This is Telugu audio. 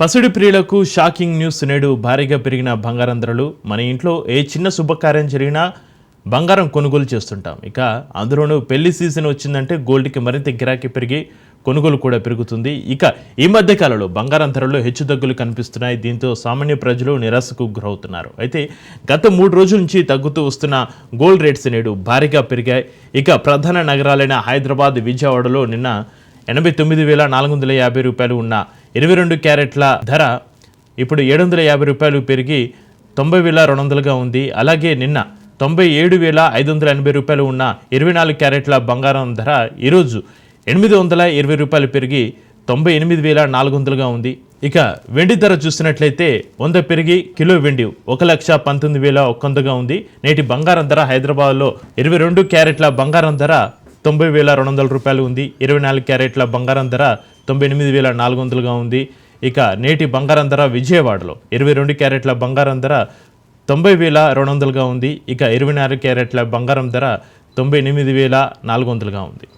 పసిడి ప్రియులకు షాకింగ్ న్యూస్ నేడు భారీగా పెరిగిన బంగారం ధరలు మన ఇంట్లో ఏ చిన్న శుభకార్యం జరిగినా బంగారం కొనుగోలు చేస్తుంటాం. ఇక అందులోనూ పెళ్ళి సీజన్ వచ్చిందంటే గోల్డ్కి మరింత గిరాకీ పెరిగి కొనుగోలు కూడా పెరుగుతుంది. ఇక ఈ మధ్య కాలంలో బంగారం ధరలు హెచ్చుతగ్గులు కనిపిస్తున్నాయి. దీంతో సామాన్య ప్రజలు నిరాశకు గురవుతున్నారు. అయితే గత మూడు రోజుల నుంచి తగ్గుతూ వస్తున్న గోల్డ్ రేట్స్ నేడు భారీగా పెరిగాయి. ఇక ప్రధాన నగరాలైన హైదరాబాద్ విజయవాడలో నిన్న ఎనభై తొమ్మిది వేల నాలుగు వందల యాభై రూపాయలు ఉన్న ఇరవై రెండు క్యారెట్ల ధర ఇప్పుడు ఏడు వందల యాభై రూపాయలు పెరిగి తొంభై వేల రెండు వందలుగా ఉంది. అలాగే నిన్న తొంభై ఏడు వేల ఐదు వందల ఎనభై రూపాయలు ఉన్న ఇరవై నాలుగు క్యారెట్ల బంగారం ధర ఈరోజు ఎనిమిది వందల ఇరవై రూపాయలు పెరిగి తొంభై ఎనిమిది వేల నాలుగు వందలుగా ఉంది. ఇక వెండి ధర చూసినట్లయితే వంద పెరిగి కిలో వెండి ఒక లక్ష పంతొమ్మిది వేల ఒక వందగా ఉంది. నేటి బంగారం ధర హైదరాబాద్లో ఇరవై రెండు క్యారెట్ల బంగారం ధర తొంభై వేల రెండు వందల రూపాయలు ఉంది. ఇరవై నాలుగు క్యారెట్ల బంగారం ధర తొంభై ఎనిమిది వేల నాలుగు వందలుగా ఉంది. ఇక నేటి బంగారం ధర విజయవాడలో ఇరవై రెండు క్యారెట్ల బంగారం ధర తొంభై వేల రెండు వందలుగా ఉంది. ఇక ఇరవై నాలుగు క్యారెట్ల బంగారం ధర తొంభై ఎనిమిది వేల నాలుగు వందలుగా ఉంది.